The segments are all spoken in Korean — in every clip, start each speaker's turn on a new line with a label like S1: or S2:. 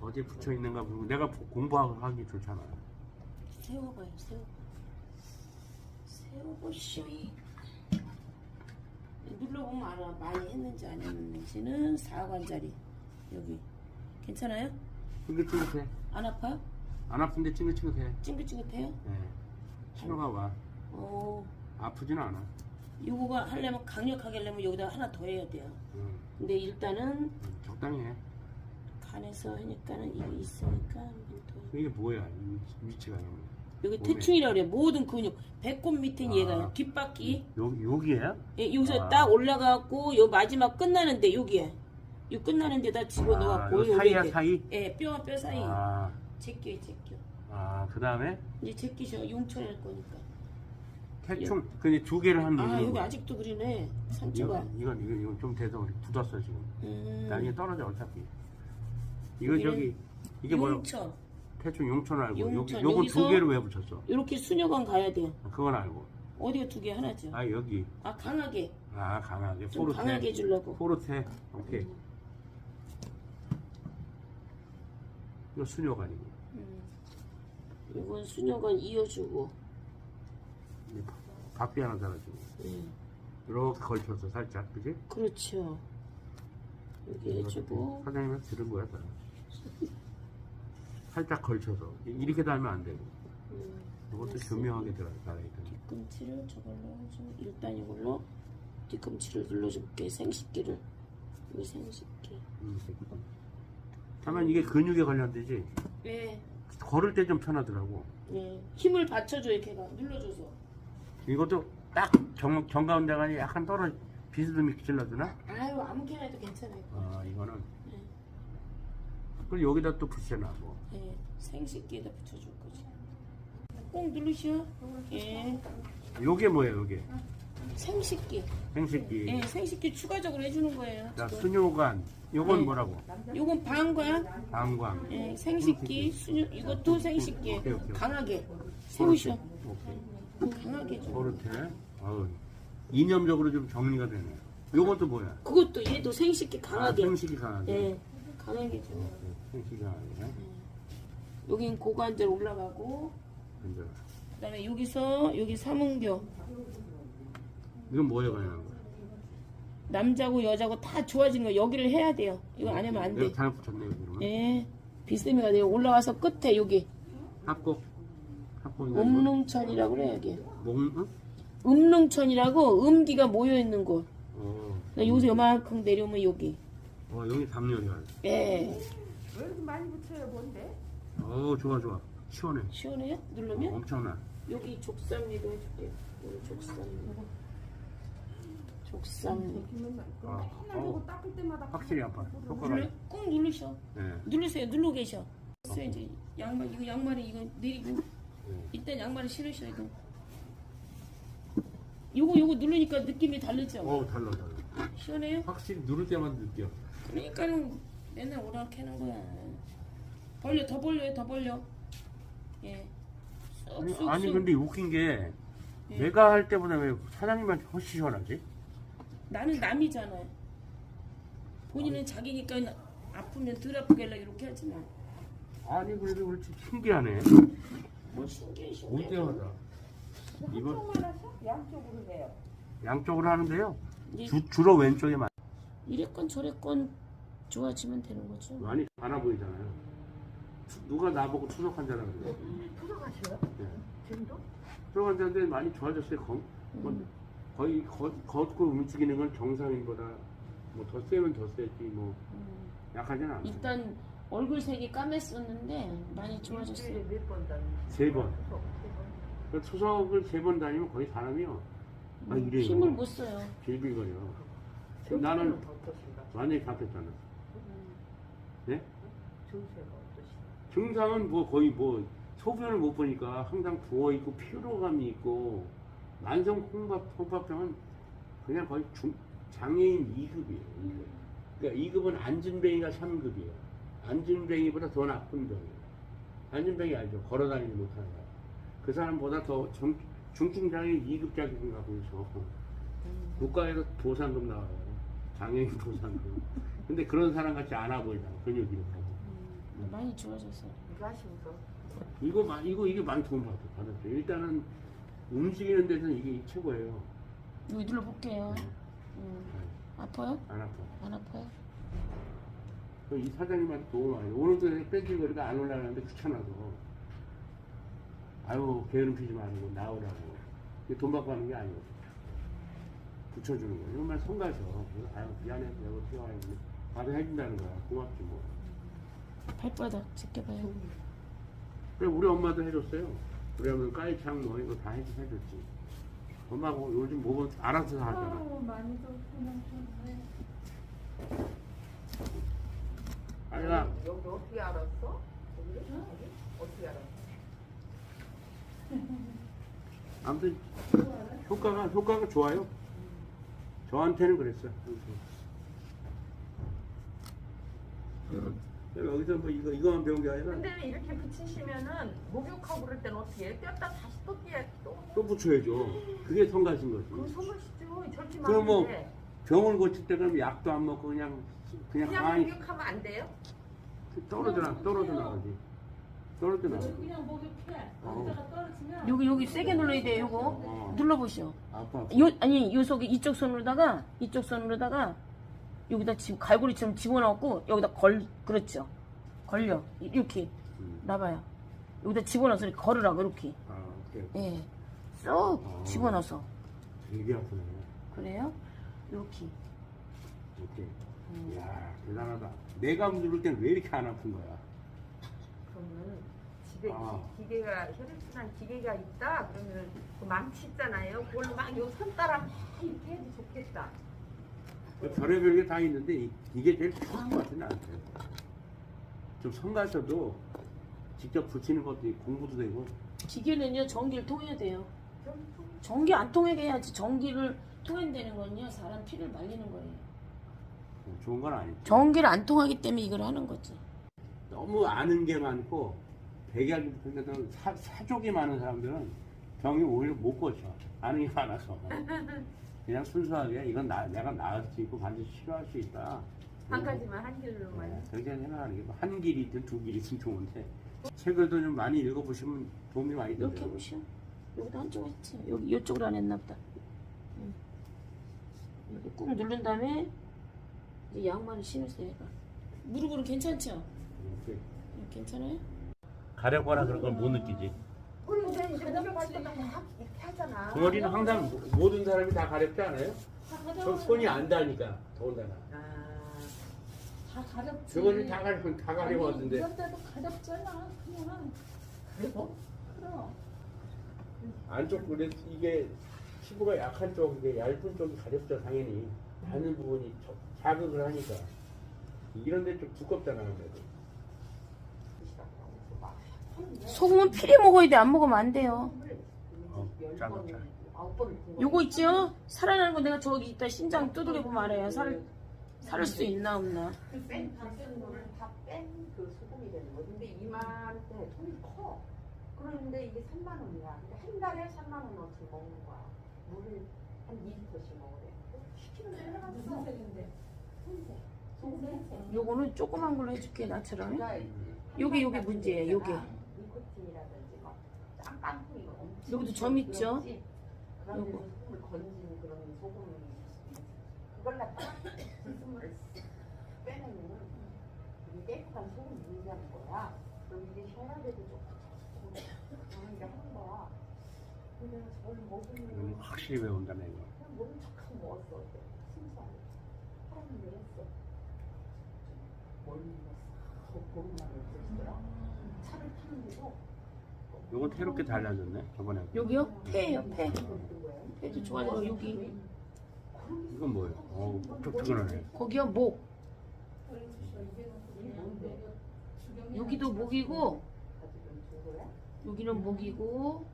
S1: 어디 붙여 있는가 보고 내가 보- 공부하기 좋잖아.
S2: 세워봐요, 세워. 세워보시오. 눌러보면 알아. 많이 했는지 안 했는지는 4관짜리. 여기. 괜찮아요?
S1: 찡긋찡긋해.
S2: 안 아파요?
S1: 안 아픈데 찡긋찡긋해.
S2: 찡긋찡긋해요?
S1: 네. 신호가 와.
S2: 어,
S1: 아프진 않아.
S2: 요거가 하려면 강력하게 하려면 여기다 하나 더 해야 돼요.
S1: 응.
S2: 근데 일단은
S1: 응, 적당히 해.
S2: 간에서 하니까는 이거 있으니까 한번 더.
S1: 이게 뭐야? 이 위치가
S2: 여기
S1: 몸에.
S2: 태충이라고 그래. 모든 근육. 배꼽 밑엔
S1: 아.
S2: 얘가 뒷바퀴.
S1: 여기 여기야?
S2: 예, 여기서
S1: 아.
S2: 딱 올라가고 요 마지막 끝나는데 여기에. 요 끝나는 데다 집어넣어갖고
S1: 아, 요 사이야. 사이.
S2: 예, 뼈와 뼈 사이.
S1: 아,
S2: 제껴, 제껴.
S1: 아 그 다음에
S2: 이제 제끼셔. 용천할 거니까.
S1: 태충. 근데 두 개를 하면
S2: 아, 여기. 아직도 그러네. 상처가.
S1: 이건 이건 이건, 이건 좀 돼서 굳었어 지금.
S2: 음.
S1: 나중에 떨어져 어차피. 이거 저기 이게 뭐야?
S2: 용천.
S1: 태충 용천 알고 여기
S2: 용천,
S1: 요건
S2: 여기서-
S1: 두 개를 왜 붙였어?
S2: 이렇게 수녀관 가야 돼요.
S1: 그건 알고.
S2: 어디가 두 개 하나죠?
S1: 아 여기
S2: 아, 강하게.
S1: 아 강하게
S2: 좀 강하게
S1: 포르테
S2: 해주려고.
S1: 포르테 오케이. 이거 수녀관이고
S2: 음. 이건 수녀관 이어주고.
S1: 이 박비 하나 달아주고
S2: 음.
S1: 이렇게 걸쳐서 살짝 그지?
S2: 그렇죠. 여기 해주고.
S1: 사장님한테 들은 거야 다. 살짝 걸쳐서 이렇게 달면 안 되고
S2: 음.
S1: 이것도 교묘하게 들어가 달아야 돼.
S2: 뒤꿈치를 저걸로 좀 일단 이걸로 뒤꿈치를 눌러줄게 생식기를 이 생식기
S1: 음. 다만 이게 근육에 관련되지
S2: 네,
S1: 걸을 때 좀 편하더라고.
S2: 네. 힘을 받쳐줘요 걔가 눌러줘서
S1: 이것도 딱 정, 정가운데가 약간 떨어 비스듬히 찔러주나?
S2: 아유 아무렇게나 해도 괜찮아요
S1: 아 이거는
S2: 네.
S1: 그리고 여기다 또 붙여놔고
S2: 네. 생식기에다 붙여줄 거지. 꼭 누르시오. 예.
S1: 요게 뭐예요 요게?
S2: 생식기.
S1: 생식기.
S2: 예 생식기 추가적으로 해주는 거예요
S1: 자
S2: 지금.
S1: 수뇨관. 요건
S2: 네.
S1: 뭐라고?
S2: 요건 방광
S1: 방광
S2: 예, 생식기 수녀 이것도 생식기.
S1: 오케이, 오케이.
S2: 강하게. 세우셔
S1: 오케이.
S2: 강하게 좀
S1: 포르테. 어우 이념적으로 좀 정리가 되네. 요것도 뭐야?
S2: 그것도 얘도 생식기
S1: 아,
S2: 강하게.
S1: 생식이 강하게.
S2: 예
S1: 오케이, 생식이 강하게
S2: 여긴 고관절 올라가고 그다음에 여기서 여기 삼은교.
S1: 이건 뭐에 관련한 거야
S2: 남자고 여자고 다 좋아진 거 여기를 해야 돼요. 이거 안 하면
S1: 내가
S2: 안돼.
S1: 잘못 붙였네 여기로
S2: 예. 비스듬히가 돼요. 올라와서 끝에 여기.
S1: 합곡. 합곡
S2: 음릉천이라고 그래 여기.
S1: 목 응?
S2: 음릉천이라고 음기가 모여 있는 곳.
S1: 어,
S2: 나 여기서 요만큼 내려오면 여기
S1: 어 여기 담요혈
S2: 예.
S3: 왜 이렇게 많이 붙여요, 뭔데?
S1: 어 좋아 좋아. 시원해.
S2: 시원해요?
S1: 어,
S2: 누르면?
S1: 엄청나.
S2: 여기 족삼리도 해줄게요. 여기 족삼리 족삼리
S1: 아,
S3: 하나
S1: 어,
S3: 닦을 때마다
S1: 확실히 아파 효과가
S2: 눌러 꾹 누르셔.
S1: 네.
S2: 누르세요. 누르고 계셔. 그래서 이제 양말 이거 양말을 이거 내리고
S1: 네.
S2: 일단 양말을 신으셔야 돼 요거 요거 누르니까 느낌이 다르죠?
S1: 어 달라 달라.
S2: 시원해요?
S1: 확실히 누를 때만 느껴
S2: 그러니까는 맨날 오락하는 거야. 벌려 더 벌려요 더 벌려. 예.
S1: 아니, 아니 근데 웃긴 게
S2: 예.
S1: 내가 할 때보다 왜 사장님한테 훨씬 시원하지?
S2: 나는 남이잖아요 본인은 자기니까 아프면 덜 아프게 하려고 이렇게 하지만
S1: 아니 그래도 그렇지. 신기하네.
S2: 뭐 신기해
S1: 올
S2: 신기해.
S1: 때마다 이거?
S3: 양쪽으로 해요.
S1: 양쪽으로 하는데요.
S2: 이제
S1: 주, 주로 왼쪽에 많이,
S2: 이래건 저래건 좋아지면 되는 거죠
S1: 많이 많아 보이잖아요 추- 누가 나보고 추석 환자라 그래요
S3: 들어가셔요?
S1: 네.
S3: 지금도?
S1: 추석 환자인데 많이 좋아졌어요 거, 뭐, 거의 거, 걷고 움직이는 건 정상인보다 뭐 더 세면 더 세지 뭐
S2: 음.
S1: 약하진 않아
S2: 일단 얼굴 색이 까맸었는데 많이 좋아졌어요.
S3: 몇번 다니세요?
S1: 세 번.
S3: 추석 세 번.
S1: 그 추석을 세 번 다니면 거의 사람이요 아 이래요
S2: 힘을 못 써요.
S1: 빌빌거려 나는? 완전히 바뀌었잖아 네?
S3: 증세가 어떠신가?
S1: 증상은 뭐 거의 뭐 소변을 못 보니까 항상 부어 있고 피로감이 있고 만성 홍밥 홍밥병은 그냥 거의 중, 장애인 2급이에요. 2급. 그러니까 2급은 안진뱅이가 3급이에요. 안진뱅이보다 더 나쁜 병이에요. 안진뱅이 알죠? 걸어다니지 못하는 사람. 그 사람보다 더 중, 중증장애인 2급 자격증 갖고 있어. 국가에서 보상금 나와요. 장애인 보상금. 근데 그런 사람 같이 안 하고 있잖아. 근육이 이렇게.
S2: 음, 많이 좋아졌어요.
S3: 이거 하시면서
S1: 이거 마- 이거 이게 많이 도움 받- 받았어요. 일단은 움직이는 데서는 이게 최고예요.
S2: 여기 눌러 볼게요.
S1: 네,
S2: 음.
S1: 네,
S2: 아파요?
S1: 안 아파.
S2: 안 아파요?
S1: 그이 사장님한테 도움 많이. 오늘도 뺀질거리가 안 올라가는데 귀찮아서. 아유 게으름 피지 말고 나오라고. 이게 돈 받고 하는 게 아니고 붙여주는 거예요. 정말 성가셔. 그래서 아유 미안해서 내가 와야지. 바로 해준다는 거야. 고맙지 뭐.
S2: 발바닥 제껴봐요.
S1: 그래 우리 엄마도 해줬어요. 엄마는 까이창 뭐 이거 다 해, 해줬지. 엄마가 요즘 뭐 알아서 하잖아.
S3: 많이 좀
S1: 아니야
S3: 여기 어떻게 알았어? 여기? 여기? 어떻게 알았어?
S1: 아무튼 효과가 효과가 좋아요. 저한테는 그랬어요. 내가 여기서 뭐 이거 이거만 배운 게 아니라
S3: 근데 이렇게 붙이시면은 목욕하고 그럴 때는 어떻게 해? 뗐다 다시 또 띄야 또.
S1: 또 붙여야죠. 그게 성가신 거지.
S3: 그럼 손으시죠. 절지
S1: 그럼 뭐. 병을 고칠 때 그럼 약도 안 먹고 그냥 그냥
S3: 그냥
S1: 가만히
S3: 목욕하면 안 돼요?
S1: 떨어져 나 떨어져 나가지. 떨어져 나가지.
S4: 그냥 목욕해.
S1: 어.
S4: 거기다가 떨어지면
S2: 여기 여기 세게 눌러야 돼요. 요거
S1: 어.
S2: 눌러보시오.
S1: 아파.
S2: 요 아니 요 속에 이쪽 손으로다가 이쪽 손으로다가 여기다 지금 갈고리처럼 집어넣고 여기다 걸 그렇죠. 걸려 이렇게
S1: 음.
S2: 나봐요. 여기다 집어넣어서 이렇게 걸으라고 이렇게
S1: 아, 오케이.
S2: 예, 쏙
S1: 어.
S2: 집어넣어서
S1: 되게 아프네.
S2: 그래요? 이렇게
S1: 이렇게.
S2: 음.
S1: 이야, 대단하다. 내가 누를 땐 왜 이렇게 안 아픈 거야?
S3: 그러면 집에
S1: 아.
S3: 기, 기계가 혈액순환 기계가 있다 그러면 그 망치 있잖아요. 그걸로 막요 손 따라 막 이렇게 해도 좋겠다.
S1: 그 별의별 게 다 있는데 이- 이게 제일 좋은 것 같아 나한테. 좀 성가셔도 직접 붙이는 것도 있고 공부도 되고
S2: 기계는요 전기를 통해야 돼요.
S3: 좀
S2: 전기 안 통하게 해야지 전기를 통한다는 건요 사람 피를 말리는 거예요.
S1: 좋은 건 아니지.
S2: 전기를 안 통하기 때문에 이걸 하는 거지.
S1: 너무 아는 게 많고 백약이 그러니까 사, 사족이 많은 사람들은 병이 오히려 못 고쳐. 아는 게 많아서. 그냥 순수하게 이건 나, 내가 나을 수 있고 반드시 치료할 수 있다.
S3: 한 가지만 한 길로만.
S1: 네, 그렇게 생각하는 게뭐 한 길이든 두 길이든 좋은데 책을도 좀 많이 읽어보시면 도움이 많이
S2: 이렇게
S1: 되더라고요.
S2: 해보시오. 여기다 한쪽 했지. 여기 이쪽으로 안 했나 보다. 응. 이렇게 꾹 누른 다음에 이제 양말을 신으세요. 무릎으로 괜찮죠?
S1: 이렇게.
S2: 응, 괜찮아요?
S1: 가려거나 그런 걸 못 느끼지.
S3: 근데 이제 목욕할 때막 이렇게 하잖아.
S1: 덩어리는 항상 모든 사람이 다 가렵지 않아요?
S4: 다
S1: 저. 손이 안 닿으니까 더군다나.
S3: 아,
S4: 다 가렵지.
S1: 저거는 다 가려 다 가려웠는데.
S4: 이런 데도 가렵잖아. 그냥
S3: 그리고
S4: 그럼.
S1: 안쪽 그래 이게 피부가 약한 쪽 이게 얇은 쪽이 가렵죠 당연히 닿는 부분이 저- 자극을 하니까 이런 데 좀 두껍잖아 그래도
S2: 소금은 필히 먹어야 돼. 안 먹으면 안 돼요.
S1: 어, 짜고 짜.
S2: 요거 있죠? 살아나는 거 내가 저기 이따 신장 두들겨 보면 알아요. 살, 살을 수 있나 없나.
S3: 뺀 가스물을 다뺀그 소금이 되는 거. 근데 이맘때 돈이 커. 그러는데 이게 3만 원이야. 근데 한 달에 3만 원어치 먹는 거야. 물을 한 2리터씩 먹으래. 시키는 대로 해가지고.
S4: 무슨 색인데?
S2: 요거는 조그만 걸로 해줄게, 나처럼. 요게, 요게 문제예요, 요게.
S3: 엄청
S2: 여기도 점 있죠?
S3: 그런 데서
S2: 요거.
S3: 소금을 건진 그런 소금이 그걸 갖다가 소금을 빼내면 이게 깨끗한 소금 유지하는 거야. 그럼 이게 혈압에도 좋고 그런 게 하는 거야. 근데 내가 저걸 먹으면
S1: 확실히 배운다네 이거
S3: 그냥 모른 척하고 먹었어. 어때? 순수하게. 사람이 내렸어. 멀리 갔어. 차를 타는데도
S1: 요거 태롭게 달라졌네 저번에
S2: 여기요? 폐예요, 폐. 폐도 좋아지고, 여기.
S1: 이건 뭐예요? 어우 촉촉하네
S2: 거기요, 목. 여기도 목이고? 여기는 목이고,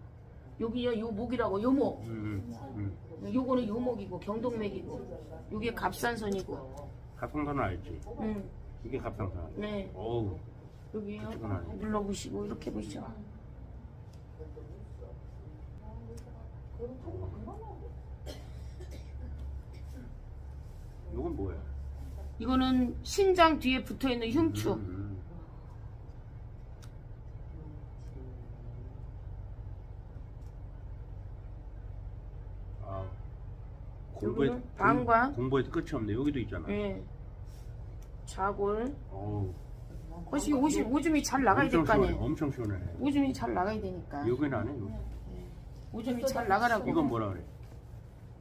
S2: 여기요, 요 목이라고, 요 목.
S1: 음, 음.
S2: 요거는 요 목이고, 경동맥이고, 요게 갑산선이고.
S1: 갑상선 알지?
S2: 응,
S1: 이게 갑상선
S2: 네.
S1: 어우
S2: 여기요.
S1: 촉촉하네
S2: 눌러보시고, 이렇게 보시죠.
S1: 이건 뭐예요?
S2: 이거는 신장 뒤에 붙어있는 흉추.
S1: 음. 음. 아, 공부에
S2: 방광.
S1: 공부에 끝이 없네. 여기도 있잖아.
S2: 예. 좌골.
S1: 어.
S2: 오줌, 오줌이 잘 나가야 될거 아니에요?
S1: 엄청 시원해.
S2: 오줌이 잘 나가야 되니까.
S1: 여기는 안 해. 여기.
S2: 오줌이 잘 나가라고.
S1: 이건 뭐라 그래?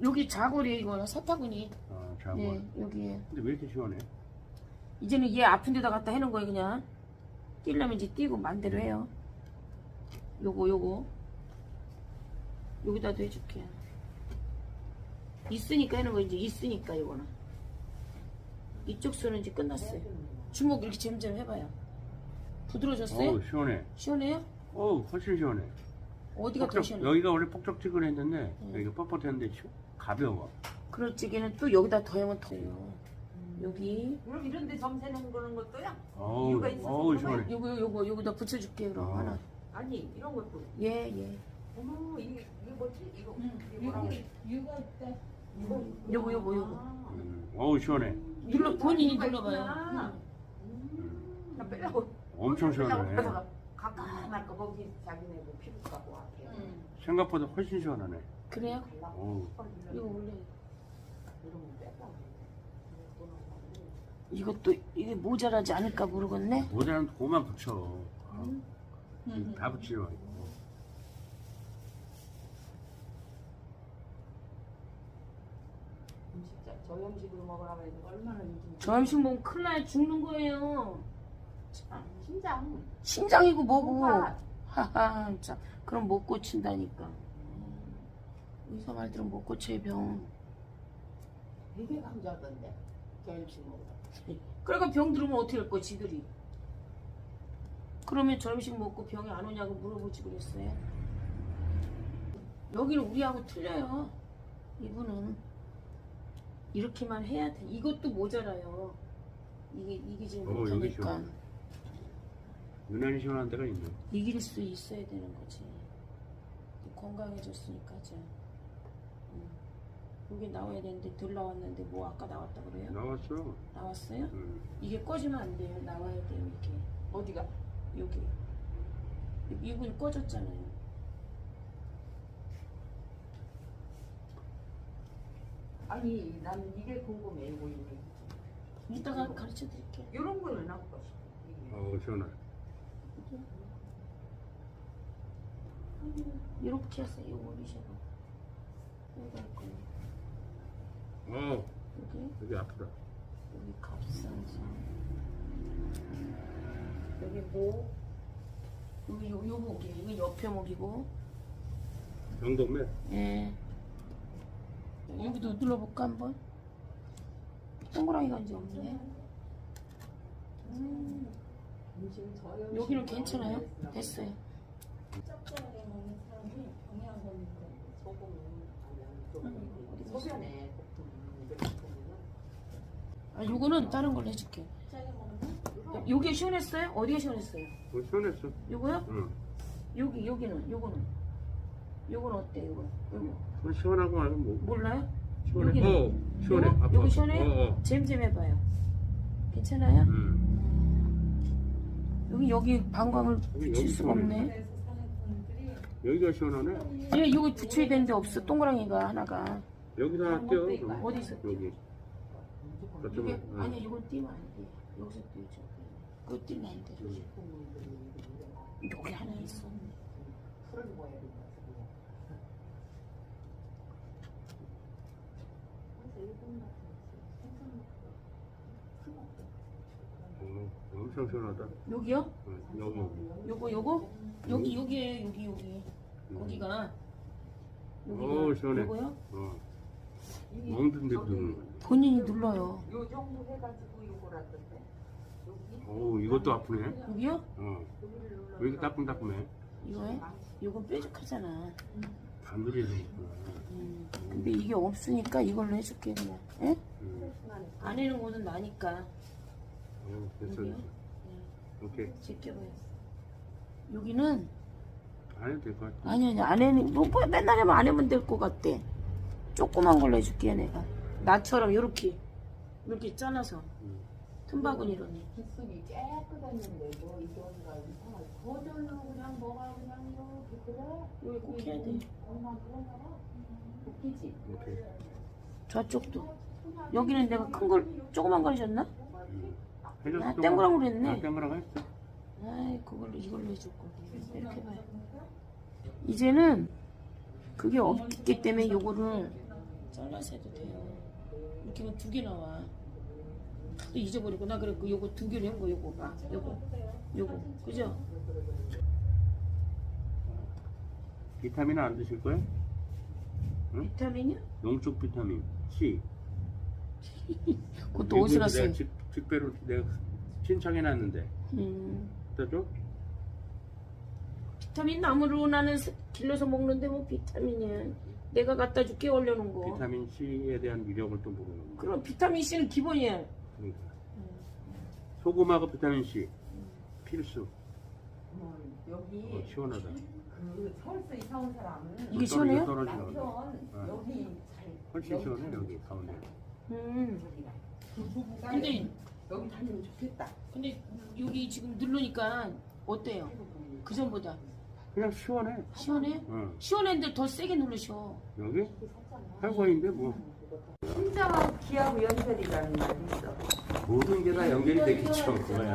S2: 여기 좌골이 이거 사타구니.
S1: 아, 자고.
S2: 네, 여기에.
S1: 근데 왜 이렇게 시원해?
S2: 이제는 얘 아픈 데다 갖다 해놓은 거예요, 그냥. 뛰려면 이제 뛰고 맘대로 해요. 요거, 요거. 여기다도 해줄게요. 있으니까 해놓은 거 이제 있으니까, 요거는. 이쪽 손은 이제 끝났어요. 주먹 이렇게 잼잼 해봐요. 부드러워졌어요?
S1: 어우, 시원해.
S2: 시원해요?
S1: 어우, 훨씬 시원해.
S2: 어디가 더
S1: 뻑적-
S2: 시원해?
S1: 여기가 원래 뻑적지근했는데
S2: 음.
S1: 여기가 뻣뻣했는데 시- 가벼워.
S2: 그럴 적에는 또 여기다 더 하면 더요. 여기.
S3: 그럼 이런데 점세는 거는 것도야?
S1: 어우,
S3: 이유가 있어서
S1: 어우,
S3: 그런
S1: 시원해.
S2: 요거, 요거, 요거다 붙여줄게, 그럼
S1: 어.
S2: 하나.
S3: 아니 이런 것도.
S2: 예, 예.
S3: 어머 이게 이게 뭐지? 이거
S4: 응.
S3: 이게 뭐라고?
S4: 이거 이유가 있대.
S3: 이거
S2: 요거, 요거, 요거.
S3: 아.
S1: 음, 어우, 시원해.
S2: 눌러, 본인이
S3: 이유가
S2: 눌러봐요.
S3: 있구나.
S1: 음,
S3: 나 빼려고.
S1: 엄청 시원해.
S3: 빼려고 가까만 거 거기 자기네 뭐 피부 갖고 왔대.
S1: 생각보다 훨씬 시원하네.
S2: 그래요?
S1: 어우,
S2: 이거 원래
S3: 이러면.
S2: 이것도 이게 모자라지 않을까 모르겠네.
S1: 모자는 고만 붙여.
S4: 응.
S1: 다 붙여.
S3: 음식 자 저염식으로 먹으라고 얼마나 요즘
S2: 점심 먹으면 큰일 나요. 죽는 거예요. 참.
S3: 심장
S2: 신장이고 뭐고. 하하, 참. 그럼 못 고친다니까. 의사 말들은 못 고쳐요, 병.
S3: 되게 저염식 먹으라.
S2: 그러니까 병 들으면 어떻게 할 거야, 지들이. 그러면 점심 먹고 병이 안 오냐고 물어보지 그랬어요. 여기는 우리하고 틀려요. 이분은 이렇게만 해야 돼. 이것도 모자라요. 이게 이게 지금
S1: 어, 여기
S2: 못하니까
S1: 시원해. 유난히 시원한 데가 있네.
S2: 이길 수 있어야 되는 거지. 건강해졌으니까. 음. 여기 나와야 되는데 덜 나왔는데 뭐 아까 나왔다 그래요?
S1: 나왔어.
S2: 나왔어요?
S1: 음.
S2: 이게 꺼지면 안 돼요. 나와야 돼요 이렇게.
S3: 어디가?
S2: 여기 이분이 꺼졌잖아요.
S3: 아니 나는 이게 궁금해 이거 이게.
S2: 이따가 가르쳐 드릴게요.
S3: 이런 거는 나고 싶어. 이게.
S1: 어우, 시원해.
S2: 이렇게 하세요. 이거 올리셔서. 여기 할 거예요.
S1: 어,
S2: 여기
S1: 여기 아프다.
S2: 여기 갑상선. 여기 목. 여기 요, 요 목이에요. 이거 옆에 목이고.
S1: 병동맥.
S2: 예. 여기도 눌러볼까 한번? 동그라미가 이제 없네. 음, 여기는 괜찮아요? 됐어요.
S3: 아니면
S2: 아, 요거는 다른 걸로 해줄게. 요게 시원했어요? 어디가 시원했어요?
S1: 어, 시원했어.
S2: 요거요?
S1: 응.
S2: 여기, 여기는, 요거는. 요건 어때, 요거? 요거.
S1: 어, 시원하고 말고 뭐.
S2: 몰라요?
S1: 시원해.
S2: 여기는?
S1: 어, 시원해.
S2: 요거? 요거 시원해요?
S1: 어, 어.
S2: 잼잼 해봐요. 괜찮아요?
S1: 음.
S2: 여기, 여기 방광을
S1: 여기,
S2: 붙일
S1: 여기
S2: 수가. 없네.
S1: 여기가 시원하네.
S2: 얘 여기 붙여야 되는데 없어, 동그라미가 하나가.
S1: 여기서 하나. 그럼.
S2: 어디 있어?
S1: 여기.
S2: 이게.
S1: 응.
S2: 아니야, 이건 띄면 안 돼. 여기서 띄우죠. 그거 띄면 안 돼. 여기 하나 있어.
S3: 어,
S1: 엄청 시원하다.
S2: 여기요?
S1: 응, 여기, 여기.
S2: 요거, 요거? 여기, 여기에요, 여기, 여기. 거기가. 여기가.
S1: 어우, 시원해.
S2: 요거요?
S1: 어. 멍든 데도 거야.
S2: 본인이 눌러요.
S3: 요 정도 해가지고 요거라던데. 여기
S1: 어우, 이것도 아프네.
S2: 여기요?
S1: 어. 왜 이렇게 따끔따끔해?
S2: 이거요? 요건 뾰족하잖아.
S1: 단둘이 되겠구나.
S2: 음. 근데 이게 없으니까 이걸로 해줄게, 그냥. 예?
S1: 음.
S2: 안 해는 거는 나니까.
S1: 어, 됐어? 됐어. 오케이.
S2: 제껴봐요. 여기는,
S1: 안 해도 될 것 같아.
S2: 아니, 아니, 안 해는, 뭐, 뭐 맨날 하면 안 하면 될 것 같대. 조그만 걸로 해줄게, 내가. 나처럼, 요렇게. 이렇게 잘라서.
S1: 음.
S2: 틈바구니로니.
S3: 빗속이 깨끗했는데 뭐 이상하게 거절로 그냥 뭐가 그냥 이렇게 그래?
S2: 여기 꼭 해야 돼.
S3: 엄마 그런가 봐. 웃기지?
S1: 오케이.
S2: 저쪽도. 여기는 내가 큰 걸 조그만 걸 줬나?
S1: 음. 해줬을
S2: 아, 땡그랑으로 했네.
S1: 아, 땡그랑 했어.
S2: 아이 그걸로 이걸로 해줄 걸. 이렇게 봐요. 이제는 그게 없기 때문에 요거를 잘라서 해도 돼요. 이렇게 하면 두 개 나와. 또 잊어버리고 나 그랬고 요거 두 개로 한 거 요거 봐. 요거 요거 그죠?
S1: 비타민 안 드실 거예요?
S2: 비타민이요?
S1: 농축 비타민 C.
S2: 그것도 어디서
S1: 내 직배로 내가 신청해놨는데.
S2: 음,
S1: 떠줘?
S2: 비타민 나무로 나는 스- 길러서 먹는데 뭐 비타민이야. 내가 갖다 줄게 얼려놓은 거.
S1: 비타민 C에 대한 위력을 또 모르는 거.
S2: 그럼 비타민 C는 기본이야.
S1: 그러니까. 소금하고 비타민 C 필수.
S3: 어,
S1: 어,
S3: 여기
S1: 시원하다.
S3: 그 서울서 이사 온 사람은
S2: 이게 시원해요?
S3: 남편
S1: 거.
S3: 여기 잘
S1: 훨씬 시원해 여기 가운데.
S2: 음.
S3: 저기가. 그
S2: 근데
S3: 여기, 여기 다니면 좋겠다.
S2: 근데 여기 지금 누르니까 어때요? 그 전보다
S1: 그냥 시원해.
S2: 시원해?
S1: 어.
S2: 시원한데 더 세게 누르셔.
S1: 여기 할거인데 뭐
S3: 심장하고 기하고 연결이라는 말이 있어.
S1: 모든 게 다 연결이 되겠죠. 그거야.